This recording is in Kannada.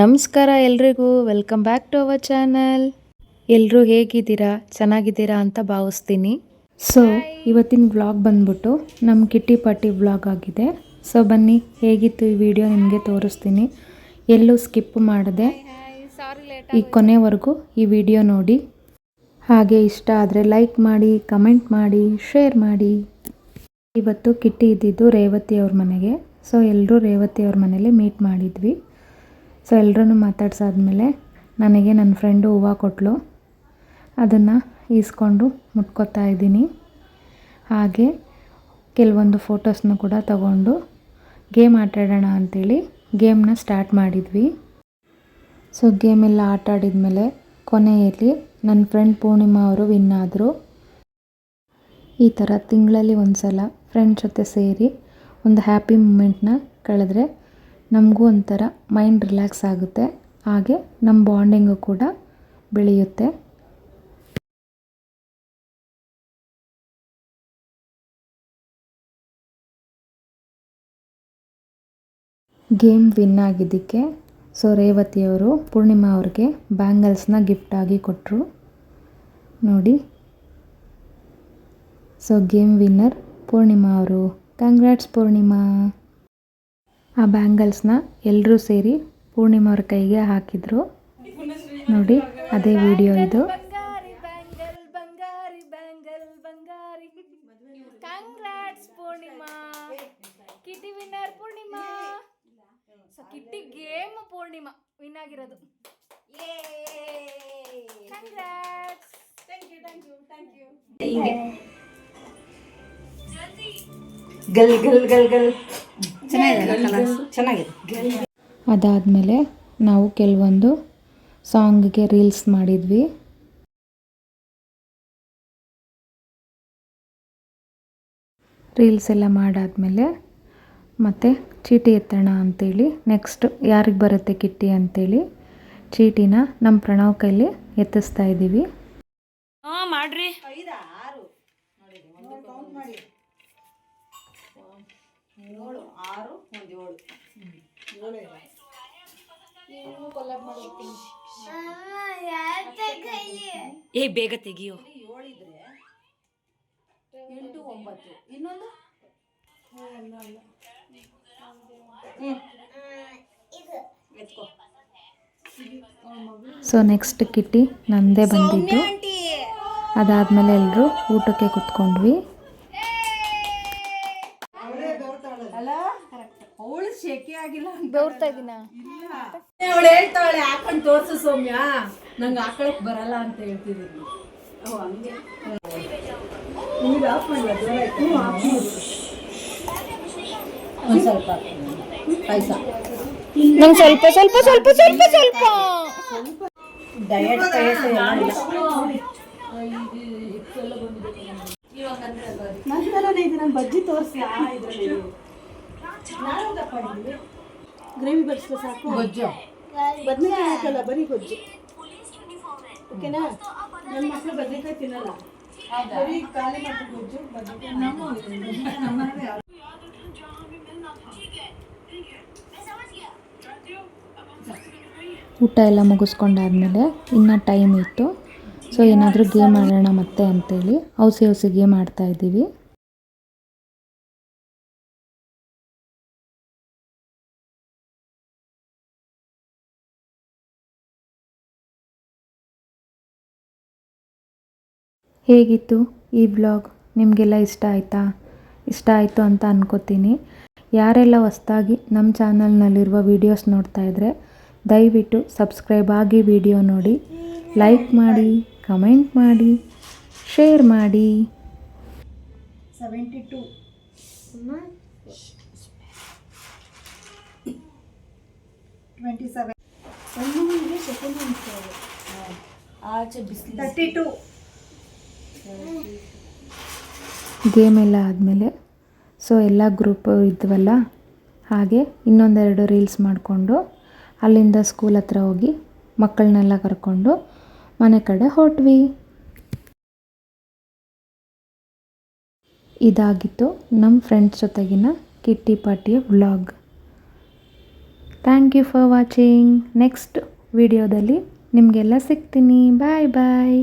ನಮಸ್ಕಾರ ಎಲ್ರಿಗೂ. Welcome back to our channel ಎಲ್ಲರೂ ಹೇಗಿದ್ದೀರಾ? ಚೆನ್ನಾಗಿದ್ದೀರಾ ಅಂತ ಭಾವಿಸ್ತೀನಿ. ಸೊ ಇವತ್ತಿನ ವ್ಲಾಗ್ ಬಂದ್ಬಿಟ್ಟು ನಮ್ಮ ಕಿಟ್ಟಿ ಪಟ್ಟಿ ವ್ಲಾಗ್ ಆಗಿದೆ. ಸೊ ಬನ್ನಿ, ಹೇಗಿತ್ತು ಈ ವಿಡಿಯೋ ನಿಮಗೆ ತೋರಿಸ್ತೀನಿ. ಎಲ್ಲೂ ಸ್ಕಿಪ್ ಮಾಡಿದೆ ಈ ಕೊನೆವರೆಗೂ ಈ ವಿಡಿಯೋ ನೋಡಿ. ಹಾಗೆ ಇಷ್ಟ ಆದರೆ ಲೈಕ್ ಮಾಡಿ ಕಮೆಂಟ್ ಮಾಡಿ ಶೇರ್ ಮಾಡಿ. ಇವತ್ತು ಕಿಟ್ಟಿ ಇದ್ದಿದ್ದು ರೇವತಿ ಅವ್ರ ಮನೆಗೆ. ಸೊ ಎಲ್ಲರೂ ರೇವತಿ ಅವ್ರ ಮನೇಲಿ ಮೀಟ್ ಮಾಡಿದ್ವಿ. ಸೊ ಎಲ್ಲರೂ ಮಾತಾಡ್ಸಾದ್ಮೇಲೆ ನನಗೆ ನನ್ನ ಫ್ರೆಂಡು ಹೂವು ಕೊಟ್ಟಳು ಅದನ್ನು ಈಸ್ಕೊಂಡು ಮುಟ್ಕೋತಾ ಇದ್ದೀನಿ. ಹಾಗೆ ಕೆಲವೊಂದು ಫೋಟೋಸ್ನ ಕೂಡ ತಗೊಂಡು ಗೇಮ್ ಆಟಾಡೋಣ ಅಂಥೇಳಿ ಗೇಮ್ನ ಸ್ಟಾರ್ಟ್ ಮಾಡಿದ್ವಿ. ಸೊ ಗೇಮೆಲ್ಲ ಆಟ ಆಡಿದ್ಮೇಲೆ ಕೊನೆಯಲ್ಲಿ ನನ್ನ ಫ್ರೆಂಡ್ ಪೂರ್ಣಿಮಾ ಅವರು ವಿನ್ ಆದರು. ಈ ಥರ ತಿಂಗಳಲ್ಲಿ ಒಂದು ಸಲ ಫ್ರೆಂಡ್ ಜೊತೆ ಸೇರಿ ಒಂದು ಹ್ಯಾಪಿ ಮೂಮೆಂಟ್ನ ಕಳೆದ್ರೆ ನಮಗೂ ಒಂಥರ ಮೈಂಡ್ ರಿಲ್ಯಾಕ್ಸ್ ಆಗುತ್ತೆ. ಹಾಗೆ ನಮ್ಮ ಬಾಂಡಿಂಗು ಕೂಡ ಬೆಳೆಯುತ್ತೆ. ಗೇಮ್ ವಿನ್ ಆಗಿದ್ದಕ್ಕೆ ಸೊ ರೇವತಿಯವರು ಪೂರ್ಣಿಮಾ ಅವ್ರಿಗೆ ಬ್ಯಾಂಗಲ್ಸ್ನ ಗಿಫ್ಟಾಗಿ ಕೊಟ್ಟರು ನೋಡಿ. ಸೊ ಗೇಮ್ ವಿನ್ನರ್ ಪೂರ್ಣಿಮಾ ಅವರು. ಕಂಗ್ರ್ಯಾಟ್ಸ್ ಪೂರ್ಣಿಮಾ. ಆ ಬ್ಯಾಂಗಲ್ಸ್ನ ಎಲ್ಲರೂ ಸೇರಿ ಪೂರ್ಣಿಮಾ ಅವ್ರ ಕೈಗೆ ಹಾಕಿದ್ರು. ನೋಡಿ ಅದೇ ವಿಡಿಯೋ ಇದು. ಬಂಗಾರಿ ಬ್ಯಾಂಗಲ್ ಬಂಗಾರಿ ಬ್ಯಾಂಗಲ್ ಬಂಗಾರಿ. Congrats Poornima. Kitty winner Poornima. So kitty game Poornima. Win ಆಗಿರೋದು. ಗಲ್ ಗಲ್ ಗಲ್ ಗಲ್. ಚೆನ್ನಾಗಿದೆ ಅದಾದಮೇಲೆ ನಾವು ಕೆಲವೊಂದು ಸಾಂಗ್ಗೆ ರೀಲ್ಸ್ ಮಾಡಿದ್ವಿ. ರೀಲ್ಸ್ ಎಲ್ಲ ಮಾಡಾದಮೇಲೆ ಮತ್ತೆ ಚೀಟಿ ಎತ್ತೋಣ ಅಂತೇಳಿ ನೆಕ್ಸ್ಟ್ ಯಾರಿಗೆ ಬರುತ್ತೆ ಕಿಟ್ಟಿ ಅಂತೇಳಿ ಚೀಟಿನ ನಮ್ಮ ಪ್ರಣವ್ ಕೈಲಿ ಎತ್ತಿಸ್ತಾ ಇದ್ದೀವಿ. ಮಾಡ್ರಿ. ಒಂದು ಏ, ಬೇಗ ತೆಗಿಯೋ. ಎಂಟು ಒಂಬತ್ತು. ಇನ್ನೊಂದು? ಸೊ ನೆಕ್ಸ್ಟ್ ಕಿಟ್ಟಿ ನಂದೇ ಬಂದಿದ್ದು. ಅದಾದಮೇಲೆ ಎಲ್ಲರೂ ಊಟಕ್ಕೆ ಕುತ್ಕೊಂಡ್ವಿ. ಅವಳು ಶೆಕೆ ಆಗಿಲ್ಲ ಬೆವ್ರ್ತಾ ಇದೀನ? ಅವಳು ಹೇಳ್ತಾಳೆ ಹಾಕೊಂಡು ತೋರ್ಸು ಸೌಮ್ಯ. ನಂಗೆ ಹಾಕೊಳಕ್ ಬರಲ್ಲ ಅಂತ ಹೇಳ್ತಿದ್ದೀನಿ. ಒಂದು ಸ್ವಲ್ಪ. ಪಾಯಸ. ನಂಗೆ ಸ್ವಲ್ಪ ಸ್ವಲ್ಪ ಸ್ವಲ್ಪ ಸ್ವಲ್ಪ ಸ್ವಲ್ಪ. ಡಯಟ್ ಪಾಯಸ ಬಜ್ಜಿ ತೋರಿಸಿ ಆ ಇದರಲ್ಲಿ? ಗ್ರೇವಿ ಸಾಕು. ಗೊಜ್ಜು. ಬದನೆಕಾಯಿ ಹಾಕಲ್ಲ ಬರೀ ಗೊಜ್ಜು. ಓಕೆನಾ? ನನ್ನ ಮಕ್ಕಳು ಬದನೆಕಾಯಿ ತಿನ್ನಲ್ಲ. ಬರೀ ಖಾಲಿ ಮಾಡಿ ಗೊಜ್ಜು ಬದನೆಕಾಯಿ ಊಟ ಎಲ್ಲ ಮುಗಿಸ್ಕೊಂಡಾದ್ಮೇಲೆ ಇನ್ನೂ ಟೈಮ್ ಇತ್ತು. ಸೊ ಏನಾದರೂ ಗೇಮ್ ಆಡೋಣ ಮತ್ತೆ ಅಂತೇಳಿ. ಔಸಿ ಔಸಿ ಗೇಮ್ ಆಡ್ತಾ ಹೇಗಿತ್ತು ಈ ಬ್ಲಾಗ್ ನಿಮಗೆಲ್ಲ ಇಷ್ಟ ಆಯಿತಾ? ಇಷ್ಟ ಆಯಿತು ಅಂತ ಅನ್ಕೋತೀನಿ. ಯಾರೆಲ್ಲ ಹೊಸ್ದಾಗಿ ನಮ್ಮ ಚಾನಲ್ನಲ್ಲಿರುವ ವೀಡಿಯೋಸ್ ನೋಡ್ತಾ ಇದ್ದರೆ ದಯವಿಟ್ಟು ಸಬ್ಸ್ಕ್ರೈಬ್ ಆಗಿ ವಿಡಿಯೋ ನೋಡಿ. ಲೈಕ್ ಮಾಡಿ ಕಮೆಂಟ್ ಮಾಡಿ ಶೇರ್ ಮಾಡಿ. Seventy two twenty seven second ಆಚೆ ಬಿಸಿಲು. ತರ್ಟಿ ಟು ಗೇಮ್ ಎಲ್ಲ ಆದಮೇಲೆ. ಸೊ ಎಲ್ಲ ಗ್ರೂಪ್ ಇದ್ವಲ್ಲ? ಹಾಗೆ ಇನ್ನೊಂದೆರಡು ರೀಲ್ಸ್ ಮಾಡಿಕೊಂಡು ಅಲ್ಲಿಂದ ಸ್ಕೂಲ್ ಹತ್ರ ಹೋಗಿ ಮಕ್ಕಳನ್ನೆಲ್ಲ ಕರ್ಕೊಂಡು ಮನೆ ಕಡೆ ಹೊರಟ್ವಿ. ಇದಾಗಿತ್ತು ನಮ್ಮ ಫ್ರೆಂಡ್ಸ್ ಜೊತೆಗಿನ ಕಿಟ್ಟಿ ಪಾರ್ಟಿಯ vlog thank you for watching next ವಿಡಿಯೋದಲ್ಲಿ ನಿಮಗೆಲ್ಲ ಸಿಗ್ತೀನಿ. ಬಾಯ್ ಬಾಯ್